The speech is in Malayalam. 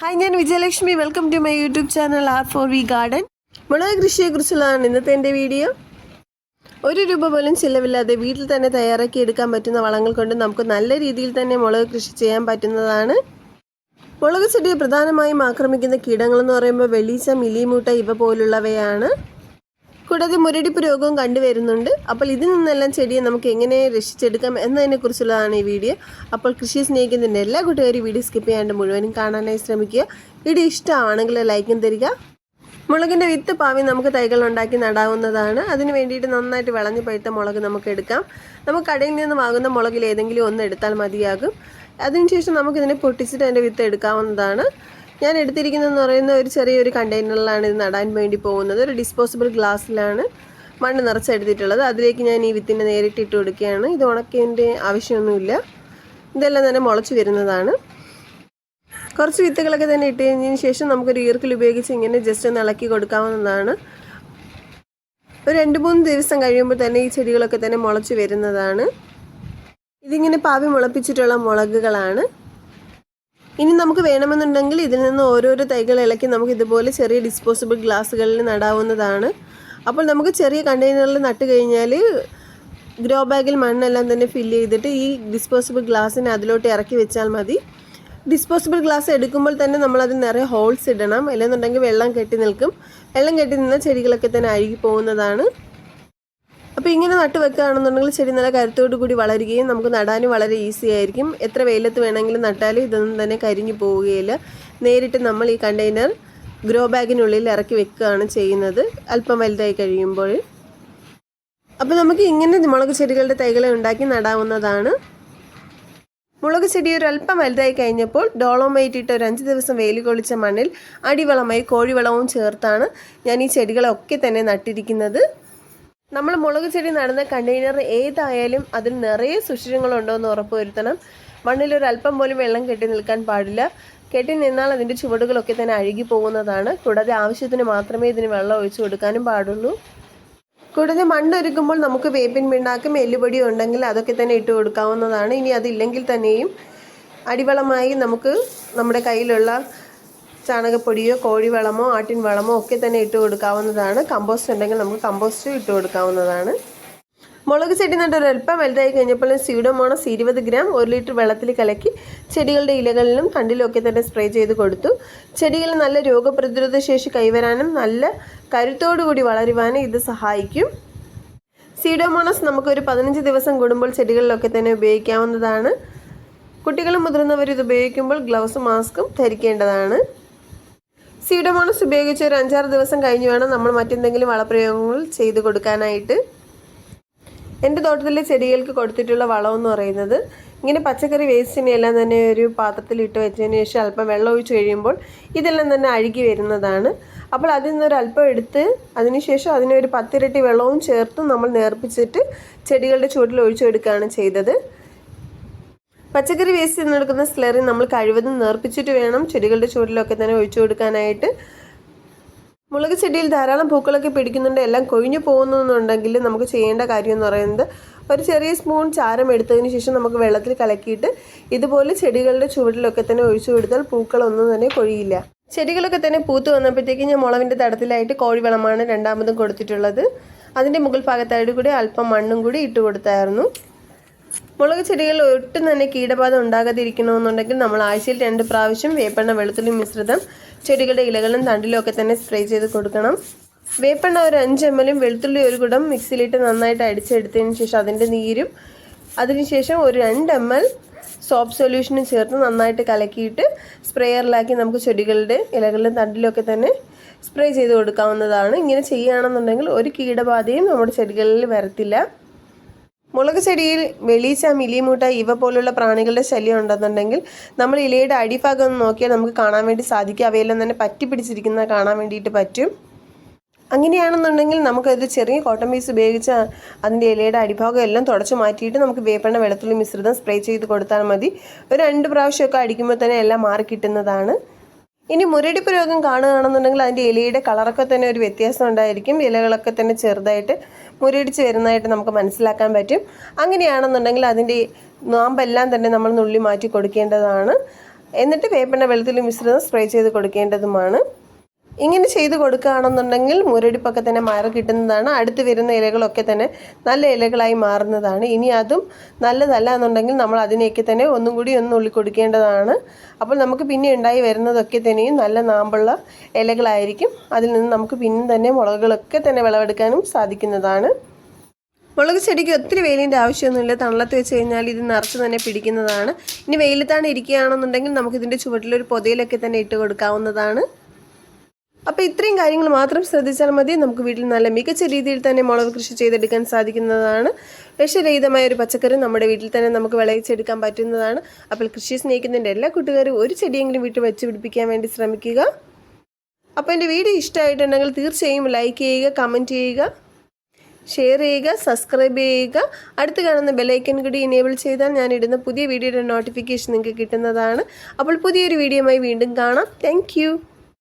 ഹായ് ഞാൻ Vijayalakshmi. Welcome to my YouTube channel R four V garden മുളക് കൃഷിയെക്കുറിച്ചുള്ളതാണ് ഇന്നത്തെ എന്റെ വീഡിയോ. ഒരു രൂപ പോലും ചിലവില്ലാതെ വീട്ടിൽ തന്നെ തയ്യാറാക്കി എടുക്കാൻ പറ്റുന്ന വളങ്ങൾ കൊണ്ട് നമുക്ക് നല്ല രീതിയിൽ തന്നെ മുളക് കൃഷി ചെയ്യാൻ പറ്റുന്നതാണ്. മുളക് ചെടിയെ പ്രധാനമായും ആക്രമിക്കുന്ന കീടങ്ങളെന്ന് പറയുമ്പോൾ വെളീച്ച മിലിമൂട്ട ഇവ പോലുള്ളവയാണ്. കൂടാതെ മുരടിപ്പ് രോഗവും കണ്ടുവരുന്നുണ്ട്. അപ്പോൾ ഇതിൽ നിന്നെല്ലാം ചെടിയെ നമുക്ക് എങ്ങനെ രക്ഷിച്ചെടുക്കാം എന്നതിനെക്കുറിച്ചുള്ളതാണ് ഈ വീഡിയോ. അപ്പോൾ കൃഷി സ്നേഹിക്കുന്നതിന്റെ എല്ലാ കൂട്ടുകാരും വീഡിയോ സ്കിപ്പ് ചെയ്യാണ്ട് മുഴുവനും കാണാനായി ശ്രമിക്കുക. വീഡിയോ ഇഷ്ടമാണെങ്കിൽ ലൈക്കും തരിക. മുളകിന്റെ വിത്ത് പാവി നമുക്ക് തൈകൾ ഉണ്ടാക്കി നടാവുന്നതാണ്. അതിന് വേണ്ടിയിട്ട് നന്നായിട്ട് വിളഞ്ഞു പഴുത്ത മുളക് നമുക്ക് എടുക്കാം. നമുക്ക് കടയിൽ നിന്ന് വാങ്ങുന്ന മുളകിൽ ഏതെങ്കിലും ഒന്ന് എടുത്താൽ മതിയാകും. അതിനുശേഷം നമുക്കിതിനെ പൊട്ടിച്ചിട്ട് അതിന്റെ വിത്ത് എടുക്കാവുന്നതാണ്. ഞാൻ എടുത്തിരിക്കുന്നതെന്ന് പറയുന്ന ഒരു ചെറിയൊരു കണ്ടെയ്നറിലാണ് ഇത് നടാൻ വേണ്ടി പോകുന്നത്. ഒരു ഡിസ്പോസിബിൾ ഗ്ലാസ്സിലാണ് മണ്ണ് നിറച്ചെടുത്തിട്ടുള്ളത്. അതിലേക്ക് ഞാൻ ഈ വിത്തിനെ നേരിട്ട് ഇട്ട് കൊടുക്കുകയാണ്. ഇത് ഉണക്കേന്റെ ആവശ്യമൊന്നുമില്ല. ഇതെല്ലാം തന്നെ മുളച്ചു വരുന്നതാണ്. കുറച്ച് വിത്തുകളൊക്കെ തന്നെ ഇട്ട് കഴിഞ്ഞതിന് ശേഷം നമുക്കൊരു ഈർക്കിൽ ഉപയോഗിച്ച് ഇങ്ങനെ ജസ്റ്റ് ഒന്ന് ഇളക്കി കൊടുക്കാവുന്നതാണ്. ഒരു രണ്ട് മൂന്ന് ദിവസം കഴിയുമ്പോൾ തന്നെ ഈ ചെടികളൊക്കെ തന്നെ മുളച്ചു വരുന്നതാണ്. ഇതിങ്ങനെ പാവി മുളപ്പിച്ചിട്ടുള്ള മുളകുകളാണ്. ഇനി നമുക്ക് വേണമെന്നുണ്ടെങ്കിൽ ഇതിൽ നിന്ന് ഓരോരോ തൈകൾ ഇളക്കി നമുക്ക് ഇതുപോലെ ചെറിയ ഡിസ്പോസിബിൾ ഗ്ലാസ്സുകളിൽ നടാവുന്നതാണ്. അപ്പോൾ നമുക്ക് ചെറിയ കണ്ടെയ്നറിൽ നട്ട് കഴിഞ്ഞാൽ ഗ്രോ ബാഗിൽ മണ്ണെല്ലാം തന്നെ ഫില്ല് ചെയ്തിട്ട് ഈ ഡിസ്പോസിബിൾ ഗ്ലാസ്സിനെ അതിലോട്ട് ഇറക്കി വെച്ചാൽ മതി. ഡിസ്പോസിബിൾ ഗ്ലാസ് എടുക്കുമ്പോൾ തന്നെ നമ്മളത് നിറയെ ഹോൾസ് ഇടണം. അല്ലെന്നുണ്ടെങ്കിൽ വെള്ളം കെട്ടി നിൽക്കും. വെള്ളം കെട്ടി നിന്ന ചെടികളൊക്കെ തന്നെ അഴുകി പോകുന്നതാണ്. അപ്പോൾ ഇങ്ങനെ നട്ട് വെക്കുകയാണെന്നുണ്ടെങ്കിൽ ചെടി നല്ല കരുത്തോടു കൂടി വളരുകയും നമുക്ക് നടാനും വളരെ ഈസി ആയിരിക്കും. എത്ര വെയിലത്ത് വേണമെങ്കിലും നട്ടാലും ഇതൊന്നും തന്നെ കരിഞ്ഞു പോവുകയില്ല. നേരിട്ട് നമ്മൾ ഈ കണ്ടെയ്നർ ഗ്രോ ബാഗിനുള്ളിൽ ഇറക്കി വെക്കുകയാണ് ചെയ്യുന്നത്. അല്പം വലുതായി കഴിയുമ്പോൾ. അപ്പോൾ നമുക്ക് ഇങ്ങനെ മുളക് ചെടികളുടെ തൈകളെ ഉണ്ടാക്കി നടാവുന്നതാണ്. മുളക് ചെടി ഒരു അല്പം വലുതായി കഴിഞ്ഞപ്പോൾ ഡോളോമൈറ്റ് ഇട്ട് ഒരു അഞ്ച് ദിവസം വെയിൽ കൊളിച്ച മണ്ണിൽ അടിവളമായി കോഴിവളവും ചേർത്താണ് ഞാൻ ഈ ചെടികളൊക്കെ തന്നെ നട്ടിരിക്കുന്നത്. നമ്മൾ മുളക് ചെടി നടുന്ന കണ്ടെയ്നർ ഏതായാലും അതിൽ നിറയെ സുഷിരങ്ങളുണ്ടോ എന്ന് ഉറപ്പുവരുത്തണം. മണ്ണിൽ ഒരു അല്പം പോലും വെള്ളം കെട്ടി നിൽക്കാൻ പാടില്ല. കെട്ടി നിന്നാൽ അതിന്റെ ചുവടുകളൊക്കെ തന്നെ അഴുകി പോകുന്നതാണ്. കൂടാതെ ആവശ്യത്തിന് മാത്രമേ ഇതിന് വെള്ളം ഒഴിച്ചു കൊടുക്കാനും പാടുള്ളൂ. കൂടാതെ മണ്ണൊരുക്കുമ്പോൾ നമുക്ക് വേപ്പിൻ പിണ്ണാക്കും എല്ലുപൊടിയും ഉണ്ടെങ്കിൽ അതൊക്കെ തന്നെ ഇട്ട് കൊടുക്കാവുന്നതാണ്. ഇനി അതില്ലെങ്കിൽ തന്നെയും അടിവളമായി നമുക്ക് നമ്മുടെ കയ്യിലുള്ള ചാണകപ്പൊടിയോ കോഴിവളമോ ആട്ടിൻ വളമോ ഒക്കെ തന്നെ ഇട്ട് കൊടുക്കാവുന്നതാണ്. കമ്പോസ്റ്റ് ഉണ്ടെങ്കിൽ നമുക്ക് കമ്പോസ്റ്റും ഇട്ട് കൊടുക്കാവുന്നതാണ്. മുളക് ചെടി നട്ട് ഒരല്പം വലുതായി കഴിഞ്ഞപ്പോൾ സ്യൂഡോമോണസ് ഇരുപത് ഗ്രാം ഒരു ലിറ്റർ വെള്ളത്തിൽ കലക്കി ചെടികളുടെ ഇലകളിലും കണ്ടിലും ഒക്കെ തന്നെ സ്പ്രേ ചെയ്ത് കൊടുത്തു. ചെടികൾ നല്ല രോഗപ്രതിരോധ ശേഷി കൈവരാനും നല്ല കരുത്തോടുകൂടി വളരുവാനും ഇത് സഹായിക്കും. സീഡോമോണസ് നമുക്കൊരു പതിനഞ്ച് ദിവസം കൂടുമ്പോൾ ചെടികളിലൊക്കെ തന്നെ ഉപയോഗിക്കാവുന്നതാണ്. കുട്ടികളും മുതിർന്നവരും ഇത് ഉപയോഗിക്കുമ്പോൾ ഗ്ലൗസും മാസ്കും ധരിക്കേണ്ടതാണ്. സീഡോമോണസ് ഉപയോഗിച്ച് ഒരു അഞ്ചാറ് ദിവസം കഴിഞ്ഞ് വേണം നമ്മൾ മറ്റെന്തെങ്കിലും വളപ്രയോഗങ്ങൾ ചെയ്ത് കൊടുക്കാനായിട്ട്. എന്റെ തോട്ടത്തിലെ ചെടികൾക്ക് കൊടുത്തിട്ടുള്ള വളം എന്ന് പറയുന്നത് ഇങ്ങനെ പച്ചക്കറി വേസ്റ്റിനെ എല്ലാം തന്നെ ഒരു പാത്രത്തിൽ ഇട്ട് വെച്ചതിന് ശേഷം അല്പം വെള്ളം ഒഴിച്ച് കഴിയുമ്പോൾ ഇതെല്ലാം തന്നെ അഴുകി വരുന്നതാണ്. അപ്പോൾ അതിൽ നിന്നൊരു അല്പം എടുത്ത് അതിനുശേഷം അതിനൊരു പത്തിരട്ടി വെള്ളവും ചേർത്ത് നമ്മൾ നേർപ്പിച്ചിട്ട് ചെടികളുടെ ചുവട്ടിൽ ഒഴിച്ചെടുക്കുകയാണ് ചെയ്തത്. പച്ചക്കറി വേസ്റ്റ് നിന്നെടുക്കുന്ന സ്ലറി നമ്മൾ കഴിവതും നേർപ്പിച്ചിട്ട് വേണം ചെടികളുടെ ചുവട്ടിലൊക്കെ തന്നെ ഒഴിച്ചു കൊടുക്കാനായിട്ട്. മുളക് ചെടിയിൽ ധാരാളം പൂക്കളൊക്കെ പിടിക്കുന്നുണ്ട്. എല്ലാം കൊഴിഞ്ഞു പോകുന്നുണ്ടെങ്കിൽ നമുക്ക് ചെയ്യേണ്ട കാര്യം എന്ന് പറയുന്നത് ഒരു ചെറിയ സ്പൂൺ ചാരം എടുത്തതിന് ശേഷം നമുക്ക് വെള്ളത്തിൽ കലക്കിയിട്ട് ഇതുപോലെ ചെടികളുടെ ചുവട്ടിലൊക്കെ തന്നെ ഒഴിച്ചു കൊടുത്താൽ പൂക്കളൊന്നും തന്നെ കൊഴിയില്ല. ചെടികളൊക്കെ തന്നെ പൂത്ത് വന്നപ്പോഴത്തേക്ക് ഞാൻ മുളവിന്റെ തടത്തിലായിട്ട് കോഴിവളമാണ് രണ്ടാമതും കൊടുത്തിട്ടുള്ളത്. അതിന്റെ മുകൾ ഭാഗത്തായിട്ട് കൂടി അല്പം മണ്ണും കൂടി ഇട്ട് കൊടുത്തായിരുന്നു. മുളക് ചെടികളിൽ ഒട്ടും തന്നെ കീടബാധ ഉണ്ടാകാതിരിക്കണമെന്നുണ്ടെങ്കിൽ നമ്മൾ ആഴ്ചയിൽ രണ്ട് പ്രാവശ്യം വേപ്പെണ്ണ വെളുത്തുള്ളി മിശ്രിതം ചെടികളുടെ ഇലകളും തണ്ടിലും ഒക്കെ തന്നെ സ്പ്രേ ചെയ്ത് കൊടുക്കണം. വേപ്പെണ്ണ ഒരു അഞ്ച് എം എല്ലും വെളുത്തുള്ളി ഒരു കുടം മിക്സിയിലിട്ട് നന്നായിട്ട് അടിച്ചെടുത്തതിന് ശേഷം അതിന്റെ നീരും അതിനുശേഷം ഒരു രണ്ട് എം എൽ സോപ്പ് സൊല്യൂഷനും ചേർത്ത് നന്നായിട്ട് കലക്കിയിട്ട് സ്പ്രേയറിലാക്കി നമുക്ക് ചെടികളുടെ ഇലകളിലും തണ്ടിലൊക്കെ തന്നെ സ്പ്രേ ചെയ്ത് കൊടുക്കാവുന്നതാണ്. ഇങ്ങനെ ചെയ്യുകയാണെന്നുണ്ടെങ്കിൽ ഒരു കീടബാധയും നമ്മുടെ ചെടികളിൽ വരത്തില്ല. മുളക് ചെടിയിൽ വെളീച്ച മിലിമൂട്ട ഇവ പോലുള്ള പ്രാണികളുടെ ശല്യം ഉണ്ടെന്നുണ്ടെങ്കിൽ നമ്മൾ ഇലയുടെ അടിഭാഗം ഒന്ന് നോക്കിയാൽ നമുക്ക് കാണാൻ വേണ്ടി സാധിക്കും. അവയെല്ലാം തന്നെ പറ്റി പിടിച്ചിരിക്കുന്നത് കാണാൻ വേണ്ടിയിട്ട് പറ്റും. അങ്ങനെയാണെന്നുണ്ടെങ്കിൽ നമുക്കത് ചെറിയ കോട്ടൺ പീസ് ഉപയോഗിച്ച് അതിന്റെ ഇലയുടെ അടിഭാഗം എല്ലാം തുടച്ച് മാറ്റിയിട്ട് നമുക്ക് വേപ്പെണ്ണ വെളുത്തുള്ളി മിശ്രിതം സ്പ്രേ ചെയ്ത് കൊടുത്താൽ മതി. ഒരു രണ്ട് പ്രാവശ്യമൊക്കെ അടിക്കുമ്പോൾ തന്നെ എല്ലാം മാറി കിട്ടുന്നതാണ്. ഇനി മുരടിപ്പ് രോഗം കാണുകയാണെന്നുണ്ടെങ്കിൽ അതിന്റെ ഇലയുടെ കളറൊക്കെ തന്നെ ഒരു വ്യത്യാസം ഉണ്ടായിരിക്കും. ഇലകളൊക്കെ തന്നെ ചെറുതായിട്ട് മുരടിച്ച് വരുന്നതായിട്ട് നമുക്ക് മനസ്സിലാക്കാൻ പറ്റും. അങ്ങനെയാണെന്നുണ്ടെങ്കിൽ അതിന്റെ നാമ്പെല്ലാം തന്നെ നമ്മൾ നുള്ളി മാറ്റി കൊടുക്കേണ്ടതാണ്. എന്നിട്ട് വേപ്പെണ്ണ വെളുത്തുള്ളി മിശ്രിതം സ്പ്രേ ചെയ്ത് കൊടുക്കേണ്ടതുമാണ്. ഇങ്ങനെ ചെയ്ത് കൊടുക്കുകയാണെന്നുണ്ടെങ്കിൽ മുരടിപ്പൊക്കെ തന്നെ മാറി കിട്ടുന്നതാണ്. അടുത്ത് വരുന്ന ഇലകളൊക്കെ തന്നെ നല്ല ഇലകളായി മാറുന്നതാണ്. ഇനി അതും നല്ലതല്ല എന്നുണ്ടെങ്കിൽ നമ്മൾ അതിനെയൊക്കെ തന്നെ ഒന്നും കൂടി ഒന്ന് ഉള്ളി കൊടുക്കേണ്ടതാണ് അപ്പോൾ നമുക്ക് പിന്നെ ഉണ്ടായി വരുന്നതൊക്കെ തന്നെയും നല്ല നാമ്പുള്ള ഇലകളായിരിക്കും. അതിൽ നിന്ന് നമുക്ക് പിന്നെ തന്നെ മുളകുകളൊക്കെ തന്നെ വിളവെടുക്കാനും സാധിക്കുന്നതാണ്. മുളക് ചെടിക്ക് ഒത്തിരി വെയിലിന്റെ ആവശ്യമൊന്നുമില്ല. തണലത്ത് വെച്ച് കഴിഞ്ഞാൽ ഇത് നിറച്ച് തന്നെ പിടിക്കുന്നതാണ്. ഇനി വെയിലത്താണ് ഇരിക്കുകയാണെന്നുണ്ടെങ്കിൽ നമുക്കിതിന്റെ ചുവട്ടിലൊരു പൊതയിലൊക്കെ തന്നെ ഇട്ട് കൊടുക്കാവുന്നതാണ്. അപ്പോൾ ഇത്രയും കാര്യങ്ങൾ മാത്രം ശ്രദ്ധിച്ചാൽ മതി. നമുക്ക് വീട്ടിൽ നല്ല മികച്ച രീതിയിൽ തന്നെ മുളക് കൃഷി ചെയ്തെടുക്കാൻ സാധിക്കുന്നതാണ്. വിഷരഹിതമായ ഒരു പച്ചക്കറി നമ്മുടെ വീട്ടിൽ തന്നെ നമുക്ക് വിളയിച്ചെടുക്കാൻ പറ്റുന്നതാണ്. അപ്പോൾ കൃഷി സ്നേഹിക്കുന്നതിന്റെ എല്ലാ കൂട്ടുകാരും ഒരു ചെടിയെങ്കിലും വീട്ടിൽ വെച്ച് പിടിപ്പിക്കാൻ വേണ്ടി ശ്രമിക്കുക. അപ്പോൾ എന്റെ വീഡിയോ ഇഷ്ടമായിട്ടുണ്ടെങ്കിൽ തീർച്ചയായും ലൈക്ക് ചെയ്യുക കമന്റ് ചെയ്യുക ഷെയർ ചെയ്യുക സബ്സ്ക്രൈബ് ചെയ്യുക. അടുത്ത് കാണുന്ന ബെലൈക്കൻ കൂടി എനേബിൾ ചെയ്താൽ ഞാൻ ഇടുന്ന പുതിയ വീഡിയോയുടെ നോട്ടിഫിക്കേഷൻ നിങ്ങൾക്ക് കിട്ടുന്നതാണ്. അപ്പോൾ പുതിയൊരു വീഡിയോയുമായി വീണ്ടും കാണാം. താങ്ക്